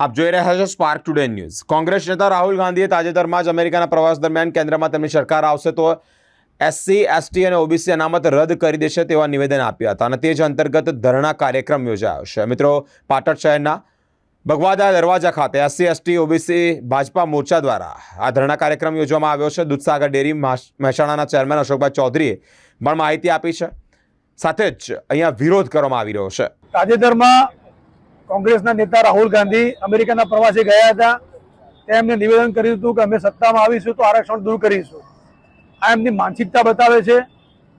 આપ જોઈ રહ્યા છો સ્પાર્ક ટુડે ન્યૂઝ કોંગ્રેસ નેતા રાહુલ ગાંધીએ તાજેતરમાં જ અમેરિકાના પ્રવાસ દરમિયાન કેન્દ્રમાં તેમની સરકાર આવશે તો એસસી એસટી અને ઓબીસી અનામત રદ કરી દેશે તેવા નિવેદન આપ્યા હતા અને તે જ અંતર્ગત ધરણા કાર્યક્રમ યોજાયો છે. મિત્રો, પાટણ શહેરના ભગવાદા દરવાજા ખાતે એસસી એસટી ઓબીસી ભાજપા મોરચા દ્વારા આ ધરણા કાર્યક્રમ યોજવામાં આવ્યો છે. દૂધસાગર ડેરી મહેસાણાના ચેરમેન અશોકભાઈ ચૌધરીએ પણ માહિતી આપી છે. સાથે જ અહીંયા વિરોધ કરવામાં આવી રહ્યો છે. તાજેતરમાં કોંગ્રેસના નેતા રાહુલ ગાંધી અમેરિકાના પ્રવાસે ગયા હતા. ત્યાં નિવેદન કર્યું હતું કે અમે સત્તામાં આવીશું તો આરક્ષણ દૂર કરીશું. આ એમની માનસિકતા બતાવે છે.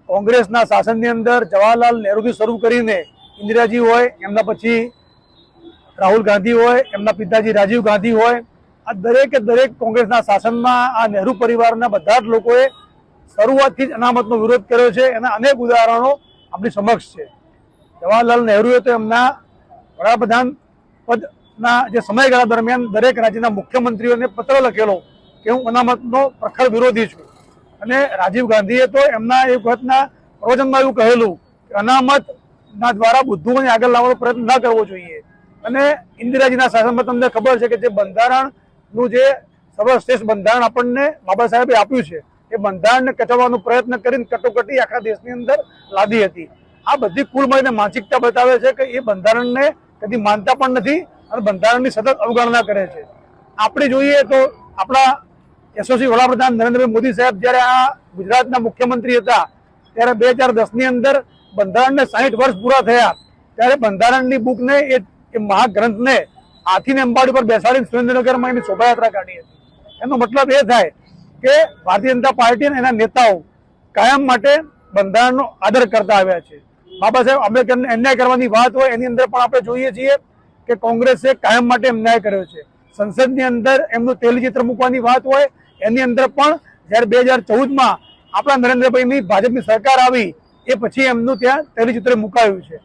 કોંગ્રેસના શાસનની અંદર જવાહરલાલ નહેરુથી શરૂ કરીને ઇન્દિરાજી હોય, એમના પછી રાહુલ ગાંધી હોય, એમના પિતાજી રાજીવ ગાંધી હોય, આ દરેકે દરેક કોંગ્રેસના શાસનમાં આ નહેરુ પરિવારના બધા જ લોકોએ શરૂઆતથી જ અનામતનો વિરોધ કર્યો છે. એના અનેક ઉદાહરણો આપણી સમક્ષ છે. જવાહરલાલ નહેરુએ તો એમના વડાપ્રધાન પદના જે સમયગાળા દરમિયાન દરેક રાજ્યના મુખ્યમંત્રીઓને પત્ર લખેલો કે હું અનામતનો પ્રખર વિરોધી છું. અને રાજીવ ગાંધીએ તો એમના એક વખતના પ્રવચનમાં એવું કહેલું કે અનામતના દ્વારા બુદ્ધુઓને આગળ લાવવાનો પ્રયત્ન ન કરવો જોઈએ. અને ઇન્દિરાજીના શાસનમાં તમને ખબર છે કે જે બંધારણનું જે સર્વશ્રેષ્ઠ બંધારણ આપણને બાબા સાહેબે આપ્યું છે, એ બંધારણને કચડવાનો પ્રયત્ન કરીને કટોકટી આખા દેશની અંદર લાદી હતી. આ બધી કુલ મળીને માનસિકતા બતાવે છે કે એ બંધારણને કદી માનતા પણ નથી અને બંધારણની સતત અવગણના કરે છે. આપણે જોઈએ તો આપણા યશસ્વી વડાપ્રધાન નરેન્દ્રભાઈ મોદી સાહેબ જ્યારે આ ગુજરાતના મુખ્યમંત્રી હતા, ત્યારે બે હજાર દસની અંદર બંધારણને સાહીઠ વર્ષ પૂરા થયા. ત્યારે બંધારણની બુકને એ મહાગ્રંથને હાથીને અંબાડી પર બેસાડીને સુરેન્દ્રનગરમાં એની શોભાયાત્રા કાઢી હતી. એનો મતલબ એ થાય કે ભારતીય જનતા પાર્ટી અને એના નેતાઓ કાયમ માટે બંધારણનો આદર કરતા આવ્યા છે. બાબા સાહેબ આંબેડકરને અન્યાય કરવાની વાત હોય, એની અંદર પણ આપણે જોઈએ છીએ કે કોંગ્રેસે કાયમ માટે અન્યાય કર્યો છે. સંસદની અંદર એમનું તેલચિત્ર મૂકવાની વાત હોય, એની અંદર પણ જ્યારે બે હજાર ચૌદમાં આપણા નરેન્દ્રભાઈની ભાજપની સરકાર આવી, એ પછી એમનું ત્યાં તેલચિત્ર મુકાયું છે.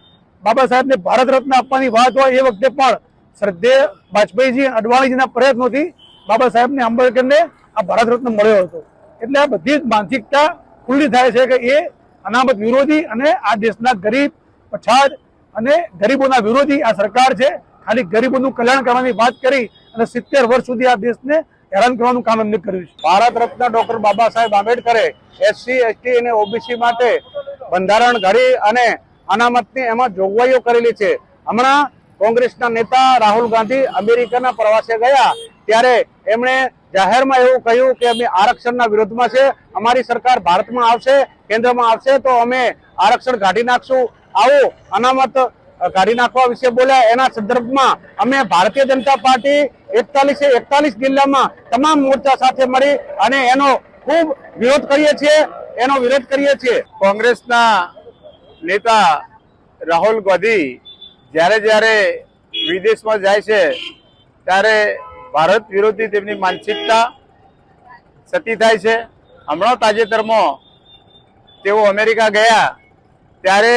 બાબા સાહેબને ભારત રત્ન આપવાની વાત હોય, એ વખતે પણ શ્રદ્ધેય વાજપેયીજી, અડવાણીજીના પ્રયત્નોથી બાબા સાહેબને આંબેડકરને આ ભારત રત્ન મળ્યો હતો. એટલે આ બધી જ માનસિકતા ખુલ્લી થાય છે કે એ અનામત વિરોધી અને આ દેશના ગરીબ, પછાત અને ગરીબોના વિરોધી આ સરકાર છે. ખાલી ગરીબોનું કલ્યાણ કરવાની વાત કરી અને સિત્તેર વર્ષ સુધી આ દેશને હેરાન કરવાનું કામ એમને કર્યું છે. ભારત રત્ન ડોક્ટર બાબા સાહેબ આંબેડકરે એસસી એસટી અને ઓબીસી માટે બંધારણ ઘડી અને અનામતની એમાં જોગવાઈઓ કરેલી છે. હમણાં કોંગ્રેસના નેતા રાહુલ ગાંધી અમેરિકાના પ્રવાસે ગયા. ત્યારે એમણે જાહેરમાં એવું કહ્યું કે અમે આરક્ષણના વિરોધમાં છે. અમારી સરકાર ભારતમાં આવશે, કેન્દ્રમાં આવશે, તો અમે આરક્ષણ કાઢી નાખશું. આવું, અનામત કાઢી નાખવા વિશે બોલ્યા. એના સંદર્ભમાં અમે ભારતીય જનતા પાર્ટી એકતાલીસે એકતાલીસ જિલ્લામાં તમામ મોરચા સાથે મળી અને એનો ખૂબ વિરોધ કરીએ છીએ, એનો વિરોધ કરીએ છીએ. કોંગ્રેસના નેતા રાહુલ ગાંધી જ્યારે જ્યારે વિદેશમાં જાય છે, ત્યારે ભારત વિરોધી તેમની માનસિકતા સતી થાય છે. હમણાં તાજેતરમાં તેઓ અમેરિકા ગયા, ત્યારે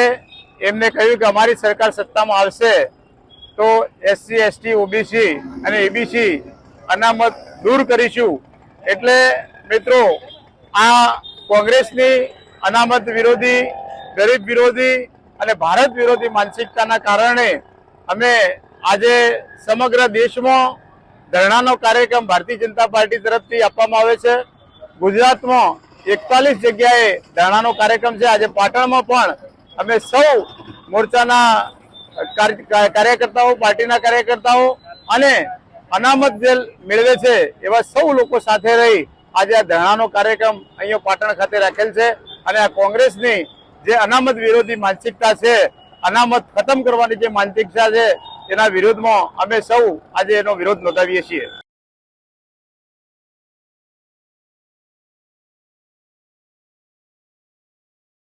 એમને કહ્યું કે અમારી સરકાર સત્તામાં આવશે. તો એસસી, એસટી, ઓબીસી અને એબીસી અનામત દૂર કરીશું. એટલે મિત્રો, આ કોંગ્રેસની અનામત વિરોધી, ગરીબ વિરોધી અને ભારત વિરોધી માનસિકતાના કારણે અમે આજે સમગ્ર દેશમાં ધરણાનો કાર્યક્રમ ભારતીય જનતા પાર્ટી તરફથી આપવામાં આવે છે. ગુજરાતમાં એકતાલીસ જગ્યાએ ધરણાનો કાર્યક્રમ છે. આજે પાટણમાં પણ અમે સૌ મોરચાના કાર્ય- કાર્યકર્તાઓ, પાર્ટીના કાર્યકર્તાઓ અને અનામત જે મેળવે છે એવા સૌ લોકો સાથે રહી આજે આ ધરણાનો કાર્યક્રમ અહીંયા પાટણ ખાતે રાખેલ છે અને આ કોંગ્રેસની જે અનામત વિરોધી માનસિકતા છે, અનામત ખતમ કરવાની જે માનસિકતા છે એના વિરોધમાં અમે સૌ આજે એનો વિરોધ નોંધાવીએ છીએ.